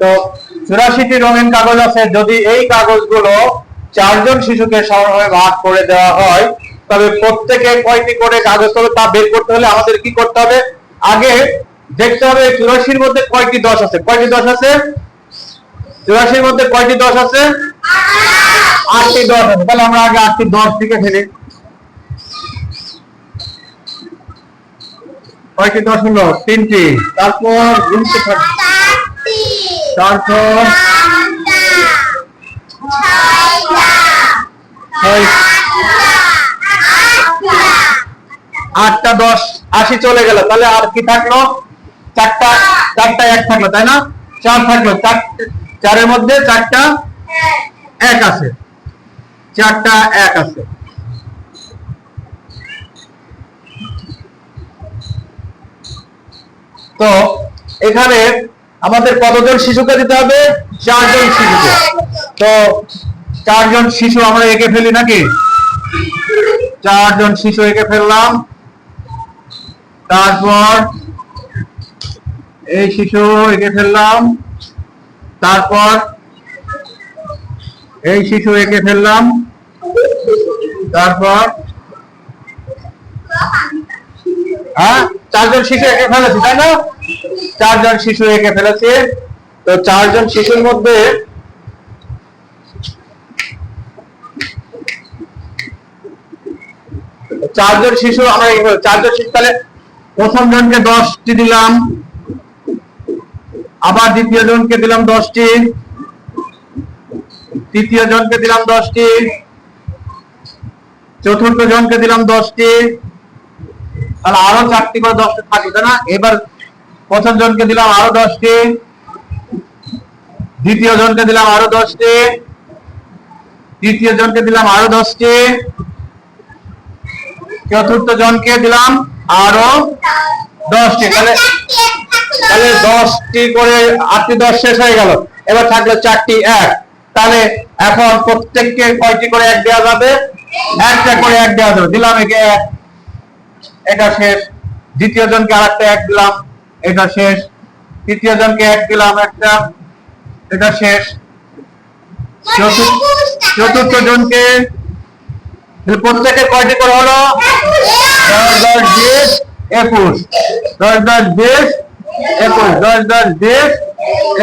তো চুরাশিটি রঙিন কাগজ আছে। যদি এই কাগজগুলো চারজন শিশুকে সমানভাবে ভাগ করে দেওয়া হয়, তবে প্রত্যেকে কয়টি করে কাগজ হবে তা বের করতে হলে আমাদের কি করতে হবে? আগে দেখতে হবে চুরাশির মধ্যে কয়টি দশ আছে। কয়টি দশ আছে? চুরাশির মধ্যে কয়টি দশ আছে? আটটি দশ আছে। তাহলে আমরা আগে আটটি দশ থেকে ফেলি। কয়টি দশ হলো? তিনটি। তারপর গুনতে থাকি ছয় আটটা দশ, আশি চলে গেল। তাহলে আর কি থাকল? চারটা চারটা এক থাকল, তাই না? চার থাকল। চার, চারের মধ্যে চারটা এক আছে। চারটা এক আছে। তো এখানে আমাদের কতজন শিশুকে দিতে হবে? চারজন শিশুকে। তো চারজন শিশু আমরা এঁকে ফেলি নাকি? চারজন শিশু এঁকে ফেললাম। তারপর এই শিশু এঁকে ফেললাম। তারপর এই শিশু এঁকে ফেললাম। তারপর হ্যাঁ? চারজন শিশু এঁকে ফেলেছি, তাই না? চারজন শিশু এঁকে ফেলেছে। তো চারজন শিশুর মধ্যে চারজন শিশু আমরা। চারজন শিশু প্রথম জনকে দশটি দিলাম। আবার দ্বিতীয় জনকে দিলাম দশটি। তৃতীয় জনকে দিলাম দশটি। চতুর্থ জনকে দিলাম দশটি। তাহলে আরও চারটি করে দশটি থাকবে না? এবার প্রথম জনকে দিলাম আরও দশটি। দ্বিতীয় জনকে দিলাম আরও দশটি। তৃতীয় জনকে দিলাম আরও দশটি। চতুর্থ জনকে দিলাম আরও দশটি। তাহলে তাহলে দশটি করে আটটি দশ শেষ হয়ে গেল। এবার থাকল চারটি এক। তাহলে এখন প্রত্যেককে কয়টি করে এক দেওয়া যাবে? একটা করে এক দেওয়া যাবে। দিলাম একে এক। এটা শেষ। দ্বিতীয় জনকে আর একটা এক দিলাম। এটা শেষ। তৃতীয় জনকে এক দিলাম একটা। এটা শেষ। চতুর্থ জনকে প্রত্যেকের কয়টি করে হলো? দশ দশ, বিশ, একুশ। দশ দশ, বিশ, একুশ। দশ দশ, বিশ,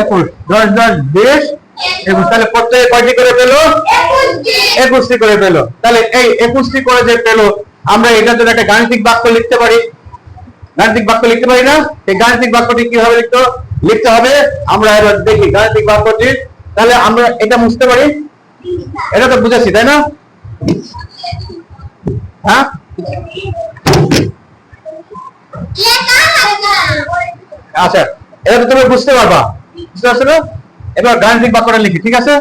একুশ। দশ দশ একুশ। তাহলে প্রত্যেকে কয়টি করে পেল? একুশটি করে পেল। তাহলে এই একুশটি করে যে পেল, আমরা এটার জন্য একটা গাণিতিক বাক্য লিখতে পারি। গাণিতিক বাক্য লিখতে পারি না? এই গাণিতিক বাক্যটি কীভাবে লিখতে লিখতে হবে, আমরা এবার দেখি গাণিতিক বাক্যটি। তাহলে আমরা এটা বুঝতে পারি? এটা তো বুঝেছি, তাই না? হ্যাঁ? আচ্ছা এটা তো তুমি বুঝতে পারবা। বুঝতে পারছ না এবার গাণিতিক বাক্যটা লিখি, ঠিক আছে?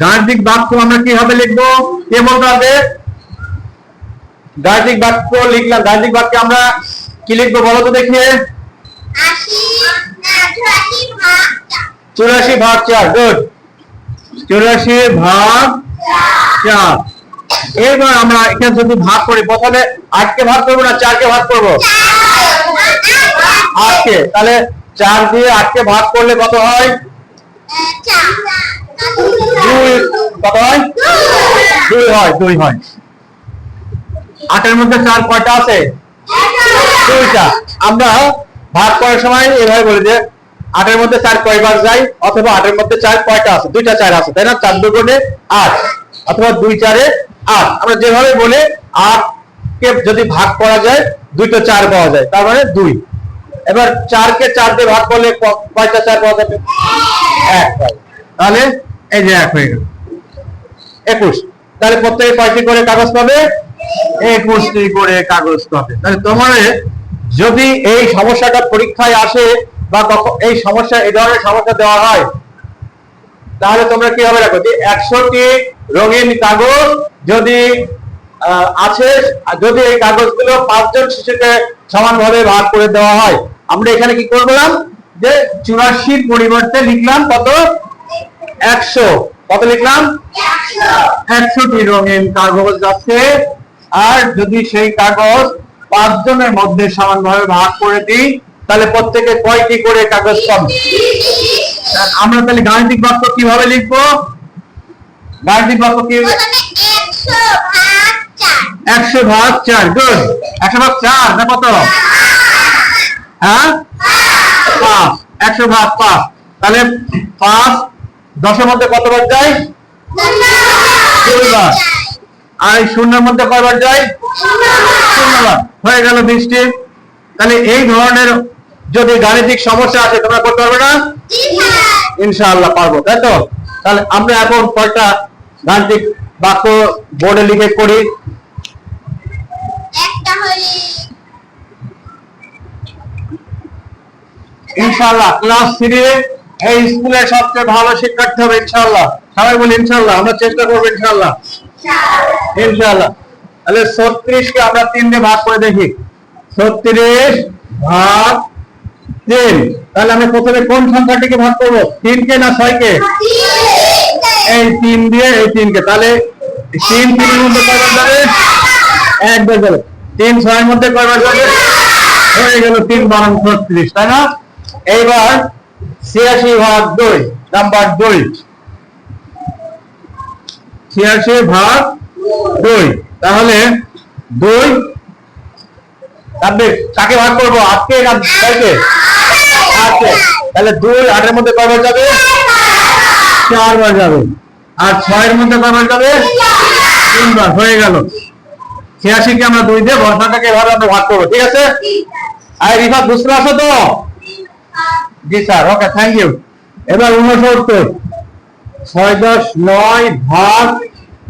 গাণিতিক বাক্য আমরা কীভাবে লিখব? কে বলতে হবে গাণিতিক বাক্য লিখলাম। গাণিতিক বাক্যে আমরা কি লিখব বলো তো দেখিয়ে। চুরাশি ভাগ চার গুড চুরাশি ভাগ চার। এবার আমরা এখানে যদি ভাগ করি প্রথমে আটকে ভাগ করব না চারকে ভাগ করব? আটকে। তাহলে চার দিয়ে আটকে ভাগ করলে কত হয়? আটের মধ্যে চার কয়টা আছে? দুইটা। আমরা ভাগ করার সময় এভাবে বলি যে আটের মধ্যে চার কয়বার অথবা আটের মধ্যে চার কয়টা আছে? দুইটা চার আছে, তাই না? চার দুগুণে আট, অথবা দুই চারে আট। আমরা যেভাবে বলে আট কে যদি ভাগ করা যায়, দুইটা চার পাওয়া যায়, তার মানে দুই। এবার চারকে চার দিয়ে ভাগ করলে কয়টা চার পাওয়া যাবে? এক। তাহলে এই যে এক হয়ে গেল একুশ। তাহলে প্রত্যেকে কয়টি করে কাগজ পাবে? একুশটি করে কাগজ পাবে। তাহলে তোমার যদি এই সমস্যাটা পরীক্ষায় আসে বা এই সমস্যা, এই ধরনের সমস্যা দেওয়া হয়, তাহলে তোমরা কি হবে যে একশোটি রঙিন কাগজ যদি আছে যদি এই কাগজগুলো পাঁচজন শিশুকে সমানভাবে ভাগ করে দেওয়া হয়, আমরা এখানে কি করলাম? যে চুরাশির পরিবর্তে লিখলাম কত? একশো। কত লিখলাম? একশোটি রঙিন কাগজ আছে। আর যদি সেই কাগজ পাঁচজনের মধ্যে সমানভাবে ভাগ করে দিই, তাহলে প্রত্যেকে কয়টি করে কাগজ পাবে? আমরা তাহলে গাণিতিক বাক্য কীভাবে লিখব? গাণিতিক বাক্য কি? একশো ভাগ চার। গুড একশো ভাগ চার না কত? হ্যাঁ? পাঁচ। একশো ভাগ পাঁচ। তাহলে পাঁচ দশের মধ্যে কতবার যায়? দুইবার আর শূন্যের মধ্যে কয়বার যায়? শূন্যবার। হয়ে গেল বৃষ্টি। তাহলে এই ধরনের যদি গাণিতিক সমস্যা আছে তোমরা করতে পারবে না? ইনশাআল্লাহ। পারব তাই তো? তাহলে আমরা এখন কয়টা গাণিতিক বাক্য বোর্ডে লিখে করি ইনশাআল্লাহ ক্লাস থ্রি এই স্কুলের সবচেয়ে ভালো শিক্ষার্থী হবে ইনশাআল্লাহ। সবাই বলি ইনশাআল্লাহ আমরা চেষ্টা করব ইনশাআল্লাহ। ইনশাআল্লাহ। তাহলে ছত্রিশ কে আমরা তিন দিয়ে ভাগ করে দেখি। ছত্রিশ ভাগ তিন। তাহলে আমি প্রথমে কোন সংখ্যাটিকে ভাগ করব? তিন কে না ছয় কে এই তিন দিয়ে এই তিনকে। তাহলে তিন তিনের মধ্যে কয়বার যাবে একবার যাবে তিন ছয়ের মধ্যে কয়বার যাবে হয়ে গেল তিন বারং ছত্রিশ তাই না? এইবার ছিয়াশি ভাগ দুই, নাম্বার দুই। ছিয়াশি ভাগ দুই, তাহলে দুই কাকে ভাগ করব? আজকে না আজকে। তাহলে দুই আটের মধ্যে কয়বার যাবে? চারবার যাবে। আর ছয়ের মধ্যে কয়বার যাবে? তিনবার হয়ে গেল। ছিয়াশিকে আমরা দুই দিয়ে বর্ষাটাকে এভাবে আমরা ভাগ করব। ঠিক আছে? আর রিফাত বুঝতে পারছ তো? জি স্যার ওকে থ্যাংক ইউ এবার উনসত্তর ছয় দশ নয় ভাগ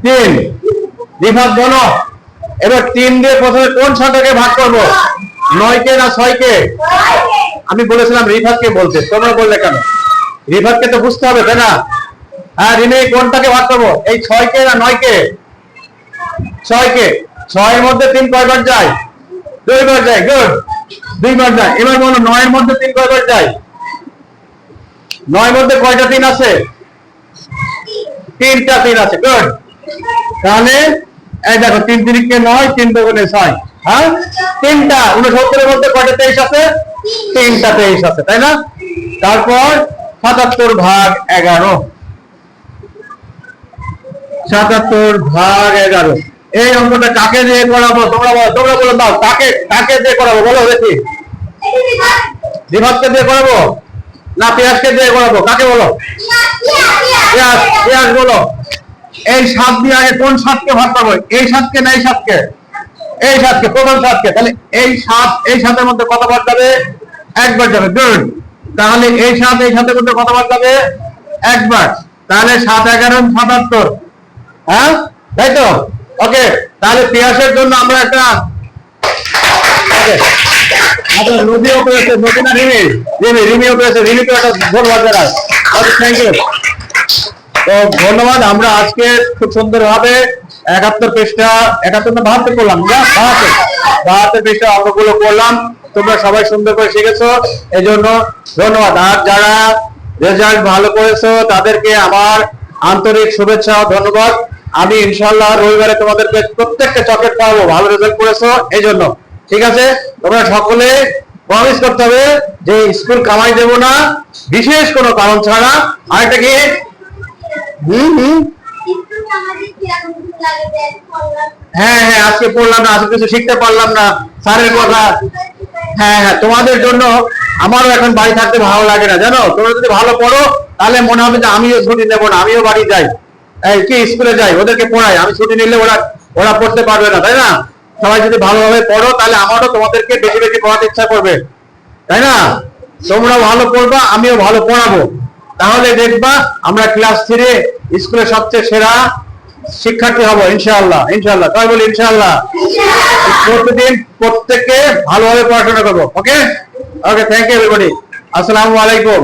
তিন। রিফাত বলো এবার তিন দিয়ে প্রথমে কোন সংখ্যাকে ভাগ করব? নয় কে না ছয় কে আমি বলেছিলাম রিফাতকে বলতে, তোমরা বললে কেন? রিফাতকে তো বুঝতে হবে, তাই না? হ্যাঁ রিমে, কোনটাকে ভাগ করব? এই ছয় কে না নয় কে ছয় কে ছয়ের মধ্যে তিন কয়বার যায়? দুইবার যায় গুড দুইবার যায়। এবার বলো, নয়ের মধ্যে তিন কয়বার যায়? নয়ের মধ্যে কয়টা তিন আছে? তিনটা তিন আছে গুড তাহলে, এই দেখো, তিন তিরিকে নয়, তিন দুগুণে ছয়। হ্যাঁ? তিনটা উনসত্তরের মধ্যে কয়টা তেইশ আছে? তিনটা তেইশ আছে, তাই না? তারপর সাতাত্তর ভাগ এগারো। সাতাত্তর ভাগ এগারো। এই অঙ্কটা কাকে দিয়ে করাবো? তোমরা বলো তোমরা বলো দাও, কাকে কাকে দিয়ে করাবো? বলো দেখি। বিভাগকে দিয়ে করাবো? না, পেঁয়াজকে দিয়ে করাবো? কাকে বলো? পেঁয়াজ পেঁয়াজ বলো। এই সাত দিয়ে আগে কোন সাতকে ভাগ করব? এই সাতকে না এই সাতকে? এই সাতকে, প্রথম সাতকে। তাহলে এই সাত, এই সাতের মধ্যে কতবার যাবে? একবার যাবে গুড তাহলে এই সাত, এই সাতের মধ্যে কতবার যাবে? একবার। তাহলে সাত এগারো, সাতাত্তর। হ্যাঁ? তাই তো? ওকে তাহলে পেঁয়াজের জন্য আমরা একটা আচ্ছা না রিমি। রিমি একটা ধন্যবাদ জানাই। ওকে থ্যাংক ইউ তো ধন্যবাদ, আমরা আজকে খুব সুন্দর ভাবে একাত্তর পৃষ্ঠা, একাত্তর না, বাহাত্তর করলাম, না, বাহাত্তর। বাহাত্তর পৃষ্ঠা অঙ্কগুলো করলাম, তোমরা সবাই সুন্দর করে শিখেছো এই জন্য ধন্যবাদ। আর যারা রেজাল্ট ভালো করেছ, তাদেরকে আমার আন্তরিক শুভেচ্ছা ধন্যবাদ। আমি ইনশাল্লাহ রবিবারে তোমাদেরকে প্রত্যেকটা চকলেট পাবো ভালো রেজাল্ট করেছ এই জন্য ঠিক আছে? তোমরা সকলে প্রমিস করতে হবে যে স্কুল কামাই দেবো না বিশেষ কোনো কারণ ছাড়া। আর আরেকটা কি? হুম হুম। হ্যাঁ হ্যাঁ আজকে পড়লাম না আজকে কিছু শিখতে পারলাম না স্যারের কথা। হ্যাঁ হ্যাঁ তোমাদের জন্য আমারও এখন বাড়ি থাকতে ভালো লাগে না জানো? তোমরা যদি ভালো পড়ো তাহলে মনে হবে যে আমিও ছুটি নেব না আমিও বাড়ি যাই। কি স্কুলে যাই? ওদেরকে পড়াই। আমি ছুটি নিলে ওরা ওরা পড়তে পারবে না, তাই না? সবাই যদি ভালোভাবে পড়ো, তাহলে আমারও তোমাদেরকে বেশি বেশি পড়াতে ইচ্ছা করবে। তাই না? তোমরা ভালো পড়বা, আমিও ভালো পড়াবো। তাহলে দেখবা, আমরা ক্লাস থ্রি স্কুলের সবচেয়ে সেরা শিক্ষার্থী হব, ইনশাআল্লাহ ইনশাআল্লাহ। তাই বলি ইনশাআল্লাহ। প্রতিদিন প্রত্যেককে ভালোভাবে পড়াশোনা করব okay okay thank you everybody আসসালামু আলাইকুম.